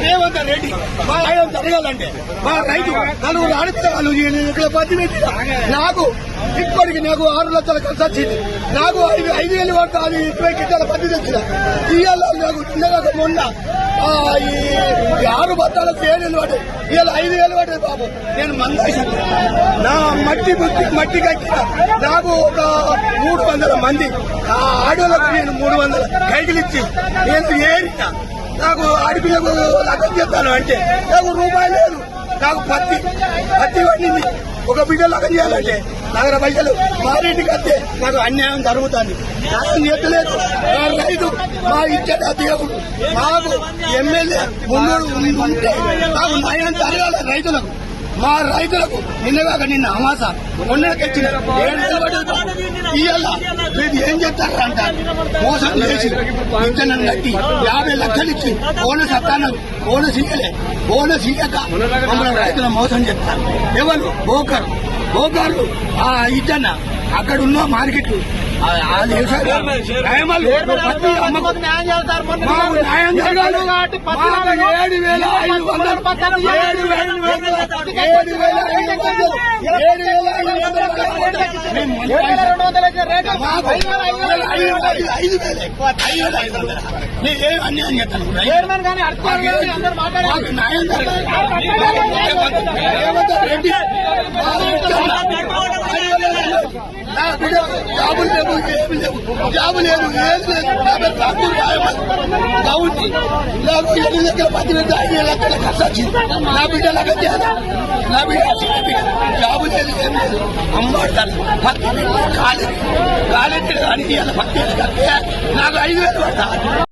రేవంత్ రెడ్డి మా ఆయన జరగాలంటే మా రైతు నలుగురు ఆడపిల్లలు నేను ఇక్కడ పత్తి నాకు ఇప్పటికి నాకు ఆరు లక్షల ఖర్చు వచ్చింది నాకు ఐదు ఐదు వేలు పడుతుంది అది ఇరవై కింటాల పత్తి వచ్చిన ఇవాళ నాకు చిన్నగా మొన్న ఈ ఈ ఆరు బత్తాల పేరు పడ్డాయి ఐదు వేలు పడ్డాయి బాబు. నేను మందాశాను నా మట్టి మట్టి మట్టి కట్టిన నాకు ఒక మూడు వందల మంది. ఆ ఆడోళ్ళకు నేను మూడు వందల కైకిలు ఇచ్చి నేను ఏరిట. నాకు ఆడపిల్లకు లగ్గం చేస్తాను అంటే నాకు రూపాయి లేదు. నాకు పత్తి పత్తి పండింది ఒక బిడ్డ లగ్గం చేయాలంటే నగర పైసలు మారేటికి వస్తే నాకు అన్యాయం జరుగుతుంది. న్యాయం చేస్తలేదు నా మా ఇచ్చేట దేవుడు మాకు ఎమ్మెల్యే ముందు ఉంటే మాకు న్యాయం జరగాలి రైతులకు. మా రైతులకు నిన్నగాక నిన్న అమాస మొన్నకెచ్చిన ఇవాళ మీరు ఏం చెప్తారు అంటారు మోసం చేసి పింఛనం కట్టి యాభై లక్షలు ఇచ్చి బోనస్ అత్తాను బోనస్ ఇయ్యలే. బోనస్ ఇయ్యక మమ్మల్ని రైతులు మోసం చేస్తారు. ఎవరు? బోకర్. బోకర్లు ఆ ఇచ్చన్న అక్కడున్న మార్కెట్లు. ఏడు వేల ఐదు వందలు ఏడు న్యాయం జరగాలి. జాబు లేదు జాబు లేదు ఏది లేదు నా పేరు రాజు కాబట్టి నాకు ఇంటి దగ్గర ఐదు లక్షల ఖర్చు వచ్చింది నా బిడ్డ లగ నా బిడ్డ జాబు లేదు ఏం లేదు అమ్మాడతాను పత్తి కాలేదు కాలేదు కానీ నాకు ఐదు వేలు పడతా.